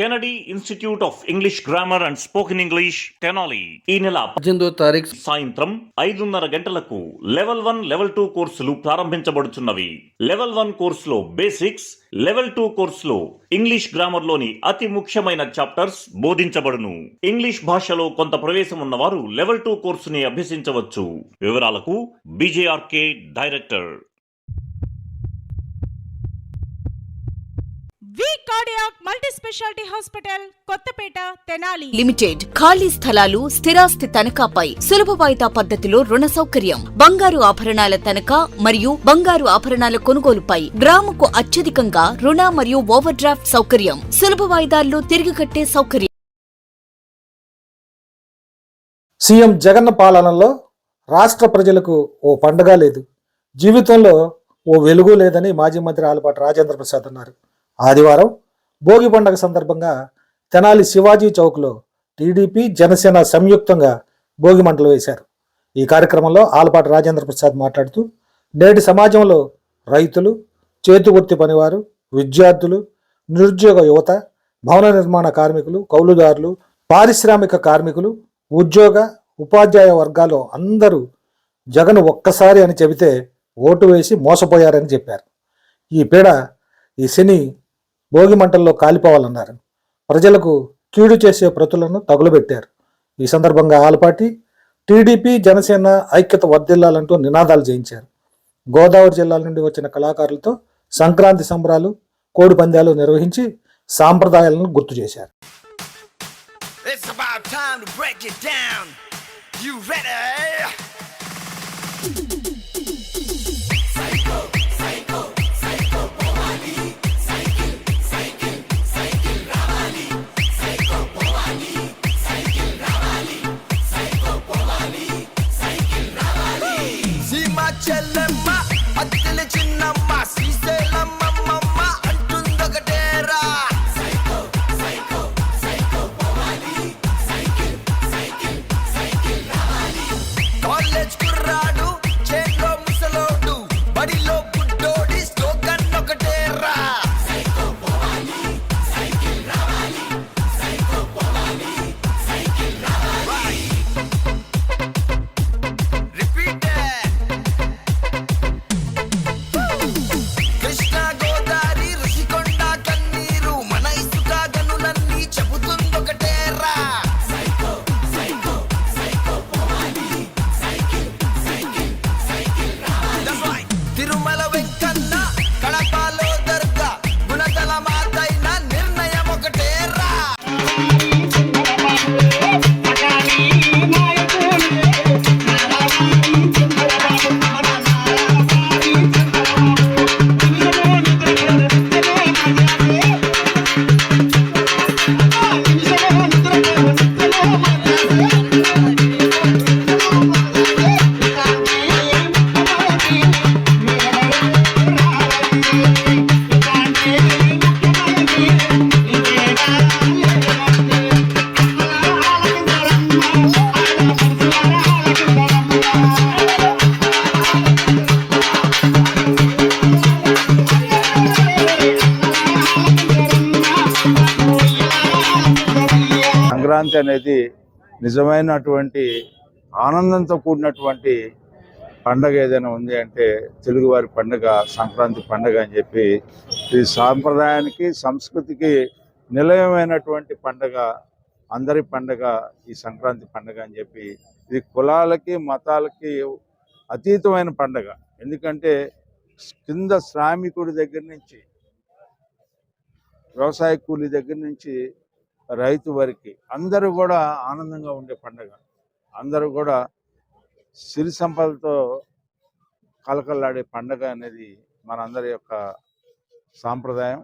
Kennedy institute of English grammar and spoken English Tenali ఈ నెల పద్దెనిమిదో తారీఖు సాయంత్రం ఐదున్నర గంటలకు లెవెల్ వన్ లెవెల్ టూ కోర్సులు ప్రారంభించబడుచున్నవి. లెవెల్ వన్ కోర్సులో బేసిక్స్ లెవెల్ టూ కోర్సులో ఇంగ్లీష్ గ్రామర్లోని అతి ముఖ్యమైన చాప్టర్స్ బోధించబడును. ఇంగ్లీష్ భాషలో కొంత ప్రవేశం ఉన్నవారు లెవెల్ టూ కోర్సుని అభ్యసించవచ్చు. వివరాలకు B J R K director cardiac multi speciality hospital Kothapeta Tenali limited ఖాళీ స్థలాలు స్థిరాస్తి తనఖాపై సులభ వాయిదా పద్ధతిలో రుణ సౌకర్యం. బంగారు ఆభరణాల తనఖా మరియు బంగారు ఆభరణాల కొనుగోలుపై గ్రాముకు అత్యధికంగా రుణ మరియు ఓవర్ డ్రాఫ్ట్ సౌకర్యం. సులభ వాయిదాల్లో తిరిగి కట్టే సౌకర్యం. సీఎం జగన్ పాలనలో రాష్ట్ర ప్రజలకు ఓ పండగ లేదు. జీవితంలో ఓ వెలుగు లేదని మాజీ మంత్రి ఆలపాటి రాజేంద్ర ప్రసాద్ అన్నారు. ఆదివారం భోగి పండగ సందర్భంగా తెనాలి శివాజీ చౌక్లో టీడీపీ జనసేన సంయుక్తంగా భోగి మంటలు వేశారు. ఈ కార్యక్రమంలో ఆలపాటి రాజేంద్ర ప్రసాద్ మాట్లాడుతూ నేటి సమాజంలో రైతులు చేతి వృత్తి పనివారు విద్యార్థులు నిరుద్యోగ యువత భవన నిర్మాణ కార్మికులు కౌలుదారులు పారిశ్రామిక కార్మికులు ఉద్యోగ ఉపాధ్యాయ వర్గాలు అందరూ జగన్ ఒక్కసారి అని చెబితే ఓటు వేసి మోసపోయారని చెప్పారు. ఈ పీడ ఈ శని భోగి మంటల్లో కాలిపోవాలన్నారు ప్రజలకు కీడు చేసే ప్రతులను తగులబెట్టారు ఈ సందర్భంగా ఆలపాటి టీడీపీ జనసేన ఐక్యత వర్ధిల్లాలంటూ నినాదాలు చేయించారు గోదావరి జిల్లాల నుండి వచ్చిన కళాకారులతో సంక్రాంతి సంబరాలు కోడి పందాలు నిర్వహించి సాంప్రదాయాలను గుర్తు చేశారు It's about time to break it down. You ready? Sankranti అనేది నిజమైనటువంటి ఆనందంతో కూడినటువంటి పండగ ఏదైనా ఉంది అంటే తెలుగువారి పండగ సంక్రాంతి పండగ అని చెప్పి ఇది సాంప్రదాయానికి సంస్కృతికి నిలయమైనటువంటి పండగ అందరి పండగ ఈ సంక్రాంతి పండగ అని చెప్పి ఇది కులాలకి మతాలకి అతీతమైన పండగ. ఎందుకంటే కింద శ్రామికుడి దగ్గర నుంచి వ్యవసాయ కూలీ దగ్గర నుంచి రైతు వరకు అందరూ కూడా ఆనందంగా ఉండే పండగ. అందరూ కూడా సిరి సంపదతో కలకల్లాడే పండగ అనేది మనందరి యొక్క సాంప్రదాయం.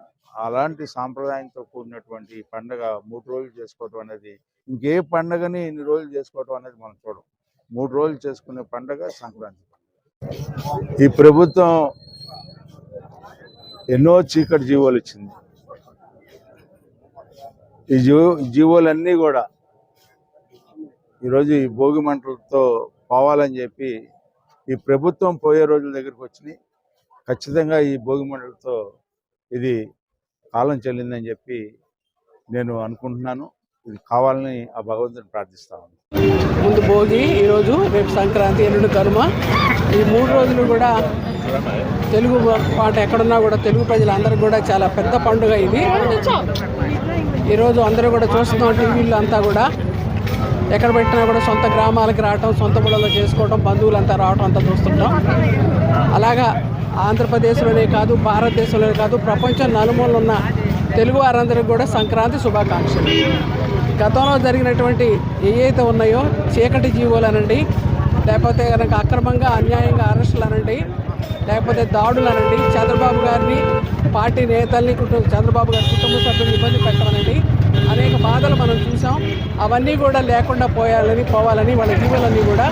అలాంటి సాంప్రదాయంతో కూడినటువంటి పండగ మూడు రోజులు చేసుకోవటం అనేది ఇంకే పండగని ఇన్ని రోజులు చేసుకోవటం అనేది మనం చూడం. మూడు రోజులు చేసుకునే పండగ సంక్రాంతి ఈ ప్రభుత్వం ఎన్నో చీకటి జీవోలు ఇచ్చింది. ఈ జీవో జీవోలన్నీ కూడా ఈరోజు ఈ భోగి మంటలతో పోవాలని చెప్పి ఈ ప్రభుత్వం పోయే రోజుల దగ్గరికి వచ్చినాయి ఖచ్చితంగా ఈ భోగి మంటలతో ఇది కాలం చెల్లిందని చెప్పి నేను అనుకుంటున్నాను. ఇది కావాలని ఆ భగవంతుని ప్రార్థిస్తా ముందు భోగి ఈరోజు రేపు సంక్రాంతి ఎల్లుండి కనుమ. ఈ మూడు రోజులు కూడా తెలుగు పాట ఎక్కడున్నా కూడా తెలుగు ప్రజలందరికీ కూడా చాలా పెద్ద పండుగ ఇది. ఈరోజు అందరూ కూడా చూస్తున్నాం టీవీలో అంతా కూడా. ఎక్కడ పెట్టినా కూడా సొంత గ్రామాలకు రావటం సొంత ఊళ్ళలో చేసుకోవటం బంధువులంతా రావటం అంతా చూస్తుంటాం. అలాగా ఆంధ్రప్రదేశ్లోనే కాదు భారతదేశంలోనే కాదు ప్రపంచం నలుమూలలు ఉన్న తెలుగు వారందరికీ కూడా సంక్రాంతి శుభాకాంక్షలు. గతంలో జరిగినటువంటి ఏవైతే ఉన్నాయో చీకటి జీవోలు అనండి లేకపోతే కనుక అక్రమంగా అన్యాయంగా అరెస్టులు అనండి లేకపోతే దాడులు అనండి చంద్రబాబు గారిని పార్టీ నేతల్ని చంద్రబాబు గారి కుటుంబ సభ్యులు ఇబ్బంది పెట్టమనండి. అనేక బాధలు మనం చూసాం. అవన్నీ కూడా లేకుండా పోయాలని పోవాలని వాళ్ళ జీవులన్నీ కూడా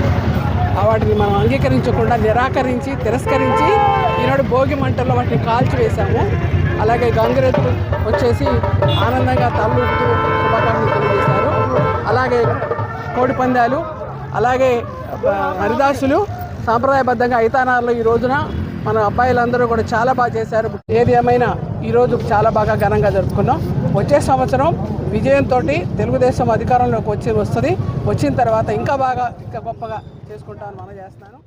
వాటిని మనం అంగీకరించకుండా నిరాకరించి తిరస్కరించి ఈనాడు భోగి మంటల్లో వాటిని కాల్చివేశాము అలాగే గంగిరెద్దులు వచ్చేసి ఆనందంగా తల్లుతూ శుభాకాంక్షలు తెలియజేశారు. అలాగే కోడి పందాలు అలాగే హరిదాసులు సాంప్రదాయబద్ధంగా ఐతానార్లో ఈ రోజున మన అబ్బాయిలందరూ కూడా చాలా బాగా చేశారు. ఏది ఏమైనా ఈరోజు చాలా బాగా ఘనంగా జరుపుకున్నాం. వచ్చే సంవత్సరం విజయంతో తెలుగుదేశం అధికారంలోకి వచ్చి వస్తుంది. వచ్చిన తర్వాత ఇంకా బాగా ఇంకా గొప్పగా చేసుకుంటామని మనం చేస్తాను